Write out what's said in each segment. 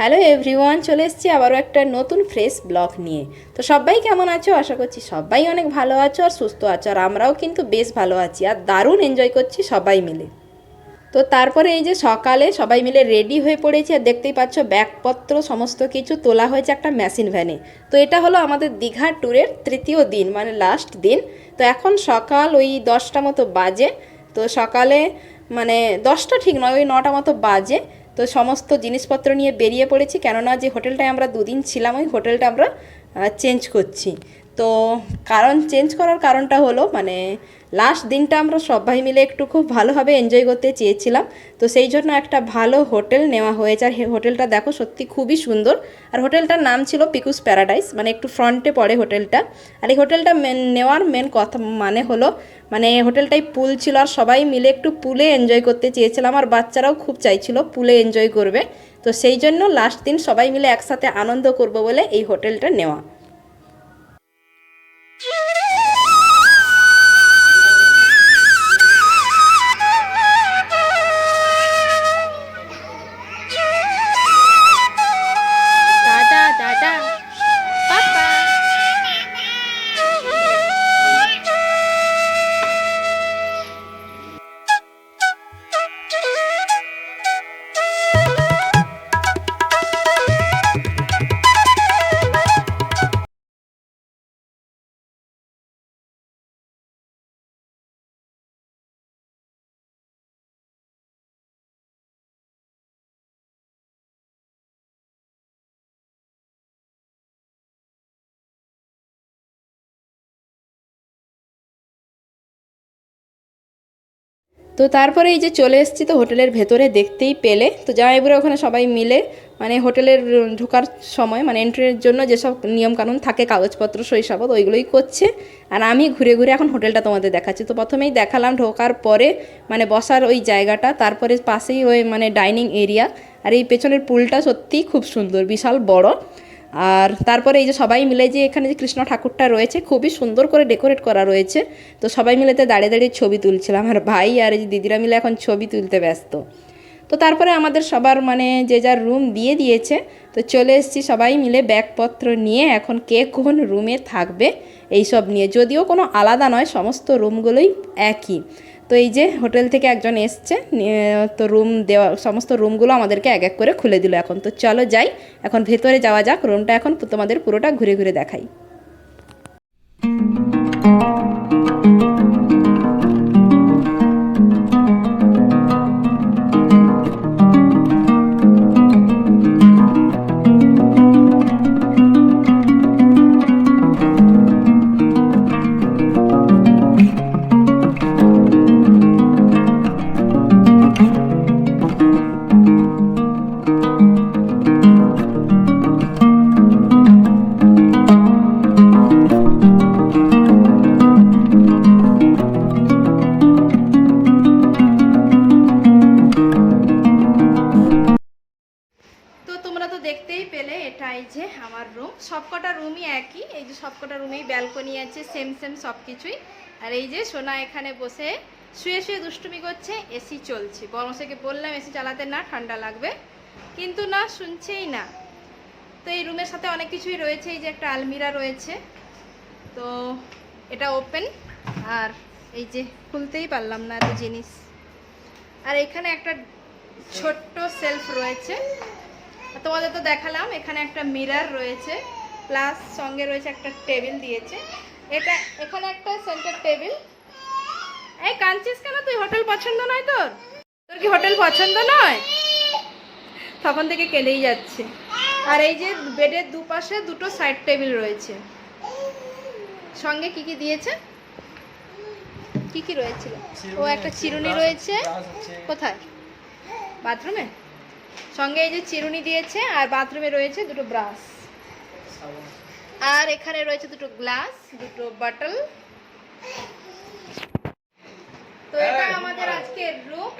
Hello everyone, চলে এসেছি আবারও একটা নতুন ফ্রেশ ব্লগ নিয়ে। তো সবাই কেমন আছো? আশা করছি সবাই অনেক ভালো আছো আর সুস্থ আছো, আর আমরাও কিন্তু বেশ ভালো আছি আর দারুণ এনজয় করছি সবাই মিলে। তো তারপরে এই যে সকালে সবাই মিলে রেডি হয়ে পড়েছি আর দেখতেই পাচ্ছ ব্যাগপত্র সমস্ত কিছু তোলা হয়েছে একটা মেশিন ভ্যানে তো এটা হলো আমাদের দীঘার ট্যুরের তৃতীয় দিন মানে লাস্ট দিন। তো এখন সকাল ওই দশটা মতো বাজে। তো সকালে মানে দশটা ঠিক নয়, ওই নটা মতো বাজে। তো সমস্ত জিনিসপত্র নিয়ে বেরিয়ে পড়েছি। কেননা যে হোটেলটায় আমরা দুদিন ছিলাম, ওই হোটেলটা আমরা চেঞ্জ করছি। তো কারণ চেঞ্জ করার কারণটা হলো মানে লাস্ট দিনটা আমরা সবাই মিলে একটু খুব ভালোভাবে এনজয় করতে চেয়েছিলাম। তো সেই জন্য একটা ভালো হোটেল নেওয়া হয়েছে। আর হোটেলটা দেখো সত্যি খুবই সুন্দর। আর হোটেলটার নাম ছিল পিকুস প্যারাডাইস মানে একটু ফ্রন্টে পড়ে হোটেলটা আর এই হোটেলটা মেন নেওয়ার মেন কথা মানে হলো মানে হোটেলটাই পুল ছিল। আর সবাই মিলে একটু পুলে এনজয় করতে চেয়েছিলাম। আর বাচ্চারাও খুব চাইছিল পুলে এনজয় করবে। তো সেই জন্য লাস্ট দিন সবাই মিলে একসাথে আনন্দ করব বলে এই হোটেলটা নেওয়া। তো তারপরে এই যে চলে এসেছি তো হোটেলের ভেতরে দেখতেই পেলে। তো জামাইবুড়ো ওখানে সবাই মিলে মানে হোটেলের ঢোকার সময় মানে এন্ট্রির জন্য যেসব নিয়মকানুন থাকে, কাগজপত্র, শৈশবত, ওইগুলোই করছে। আর আমি ঘুরে ঘুরে এখন হোটেলটা তোমাদের দেখাচ্ছি। তো প্রথমেই দেখালাম ঢোকার পরে মানে বসার ওই জায়গাটা, তারপরে পাশেই ওই মানে ডাইনিং এরিয়া আর এই পেছনের পুলটা সত্যিই খুব সুন্দর, বিশাল বড়। আর তারপরে এই যে সবাই মিলে যে এখানে যে কৃষ্ণ ঠাকুরটা রয়েছে, খুবই সুন্দর করে ডেকোরেট করা রয়েছে। তো সবাই মিলে তো দাঁড়িয়ে দাঁড়িয়ে ছবি তুলছিলাম। আর ভাই আর এই যে দিদিরা মিলে এখন ছবি তুলতে ব্যস্ত। তো তারপরে আমাদের সবার মানে যে যার রুম দিয়ে দিয়েছে, তো চলে এসেছি সবাই মিলে ব্যাগপত্র নিয়ে এখন কে কোন রুমে থাকবে এই সব নিয়ে। যদিও কোনো আলাদা নয়, সমস্ত রুমগুলোই একই। তো এই যে হোটেল থেকে একজন এসছে তো রুম দেওয়া, সমস্ত রুমগুলো আমাদেরকে এক এক করে খুলে দিল এখন। তো চলো যাই, এখন ভেতরে যাওয়া যাক রুমটা এখন তোমাদের পুরোটা ঘুরে ঘুরে দেখাই। সবকটা রুমেই ব্যালকনি আছে সেম সেম সব কিছুই আর এই যে সোনা এখানে বসে শুয়ে শুয়ে দুষ্টুমি করছে এসি চলছে। বরমশাইকে বললাম এসি চালাতে না, ঠান্ডা লাগবে। কিন্তু না, শুনছেই না। তো এই রুমের সাথে অনেক কিছুই রয়েছে, এই যে একটা আলমিরা রয়েছে। তো এটা ওপেন আর এই যে খুলতেই পারলাম না এত জিনিস। আর এখানে একটা ছোট্ট সেলফ রয়েছে। তোমাদের তো দেখালাম, এখানে একটা মিরার রয়েছে। প্লাস সঙ্গে রয়েছে একটা টেবিল দিয়েছে। এটা এখানে একটা সেন্টার টেবিল এই কাঁদছিস কেন? তুই হোটেল পছন্দ নয় তোর? তোর কি হোটেল পছন্দ নয়? তখন থেকে কেলেই যাচ্ছে। আর এই যে বেডের দুপাশে দুটো সাইড টেবিল রয়েছে। সঙ্গে কি কি দিয়েছে? কি কি রয়েছিল? ও একটা চিরুনি রয়েছে। কোথায়? বাথরুমে? সঙ্গে এই যে চিরুনি দিয়েছে আর বাথরুমে রয়েছে দুটো ব্রাশ। আর এখানে রয়েছে দুটো গ্লাস দুটো বটল। তো এটা আমাদের আজকের রুম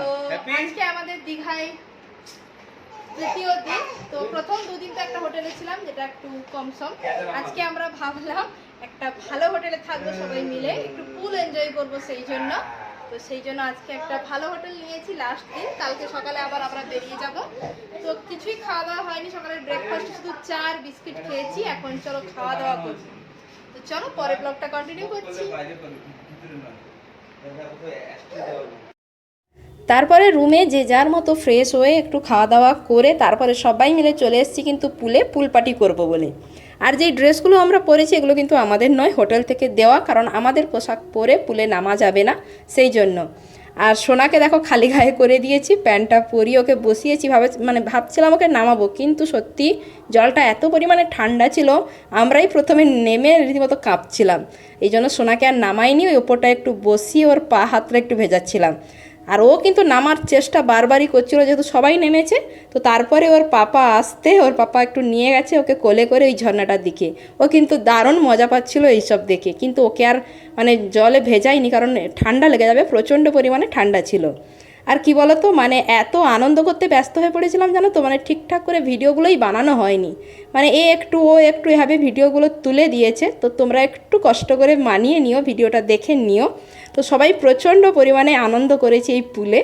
তো আজকে আমাদের দীঘায় তৃতীয় দিন। তো প্রথম দুদিন তো একটা হোটেলে ছিলাম যেটা একটু কম সম। আজকে আমরা ভাবলাম একটা ভালো হোটেলে থাকব সবাই মিলে একটু ফুল এনজয় করব সেই জন্য। তো সেই জন্য আজকে একটা ভালো হোটেল নিয়েছি লাস্ট দিন। কালকে সকালে আবার আমরা বেরিয়ে যাব। তো কিছুই খাওয়া দাওয়া হয়নি, সকালের ব্রেকফাস্ট শুধু চা বিস্কিট খেয়েছি। এখন চলো খাওয়া দাওয়া করছি তো চলো পরে ব্লগটা কন্টিনিউ করছি। তারপরে রুমে যে যার মতো ফ্রেশ হয়ে একটু খাওয়া দাওয়া করে তারপরে সবাই মিলে চলে এসেছি কিন্তু পুলে পুল পার্টি করব বলে। আর যেই ড্রেসগুলো আমরা পরেছি, এগুলো কিন্তু আমাদের নয়, হোটেল থেকে দেওয়া, কারণ আমাদের পোশাক পরে পুলে নামা যাবে না, সেই জন্য। আর সোনাকে দেখো খালি গায়ে করে দিয়েছি, প্যান্টটা পরিয়ে ওকে বসিয়েছি, ভাবে মানে ভাবছিলাম ওকে নামাবো, কিন্তু সত্যি জলটা এত পরিমাণে ঠান্ডা ছিল, আমরাই প্রথমে নেমে রীতিমতো কাঁপছিলাম। এই জন্য সোনাকে আর নামাইনি, ওই ওপরটা একটু বসিয়ে ওর পা হাতটা একটু ভেজাচ্ছিলাম। আর ও কিন্তু নামার চেষ্টা বারবারই করছিল, যেহেতু সবাই নেমেছে, তো তারপরে ওর পাপা আসতে, ওর পাপা একটু নিয়ে গেছে ওকে কোলে করে ওই ঝর্ণাটার দিকে। ও কিন্তু দারুণ মজা পাচ্ছিল এইসব দেখে, কিন্তু ওকে আর মানে জলে ভেজায়নি, কারণ ঠান্ডা লেগে যাবে, প্রচণ্ড পরিমাণে ঠান্ডা ছিল। আর কি বলতো মানে এত আনন্দ করতে ব্যস্ত হয়ে পড়েছিলাম জানো তো মানে ঠিকঠাক করে ভিডিওগুলোই বানানো হয়নি। মানে এ একটু, ও একটু এভাবে ভিডিওগুলো তুলে দিয়েছে, তো তোমরা একটু কষ্ট করে মানিয়ে নিও, ভিডিওটা দেখে নিও। তো সবাই প্রচণ্ড পরিমাণে আনন্দ করেছে এই পুলে।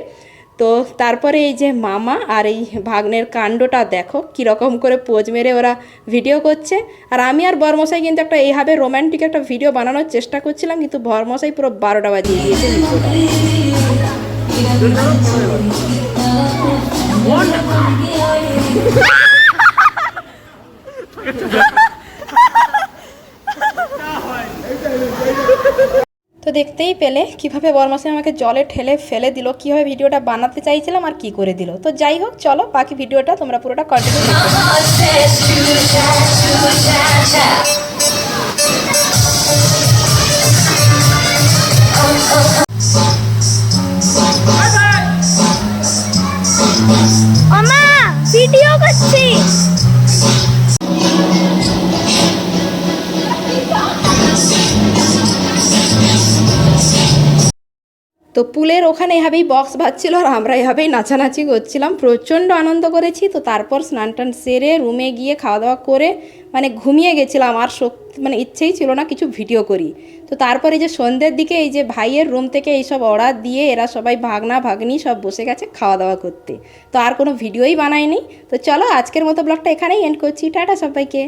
তো তারপরে এই যে মামা আর এই ভাগ্নের কাণ্ডটা দেখো, কীরকম করে পোজ মেরে ওরা ভিডিও করছে। আর আমি আর বর্মশাই কিন্তু একটা এইভাবে রোম্যান্টিক একটা ভিডিও বানানোর চেষ্টা করছিলাম, কিন্তু বর্মশাই পুরো বারোটা বাজিয়ে দিয়েছে। তো দেখতেই পেলে কীভাবে বরমাসে আমাকে জলে ঠেলে ফেলে দিল, কীভাবে ভিডিওটা বানাতে চাইছিলাম আর কি করে দিল। তো যাই হোক, চলো বাকি ভিডিওটা তোমরা পুরোটা কন্টিনিউ তো পুলের ওখানে এভাবেই বক্স বাজছিল আর আমরা এভাবেই নাচানাচি করছিলাম। প্রচণ্ড আনন্দ করেছি। তো তারপর স্নান টান সেরে রুমে গিয়ে খাওয়া দাওয়া করে মানে ঘুমিয়ে গেছিলাম। আর শক্তি মানে ইচ্ছেই ছিল না কিছু ভিডিও করি। তো তারপরে যে সন্ধ্যের দিকে এই যে ভাইয়ের রুম থেকে এইসব অর্ডার দিয়ে এরা সবাই ভাগনা, ভাগ্নি সব বসে গেছে খাওয়া দাওয়া করতে। তো আর কোনো ভিডিওই বানায়নি। তো চলো আজকের মতো ব্লগটা এখানেই এন্ড করছি। টাটা সবাইকে।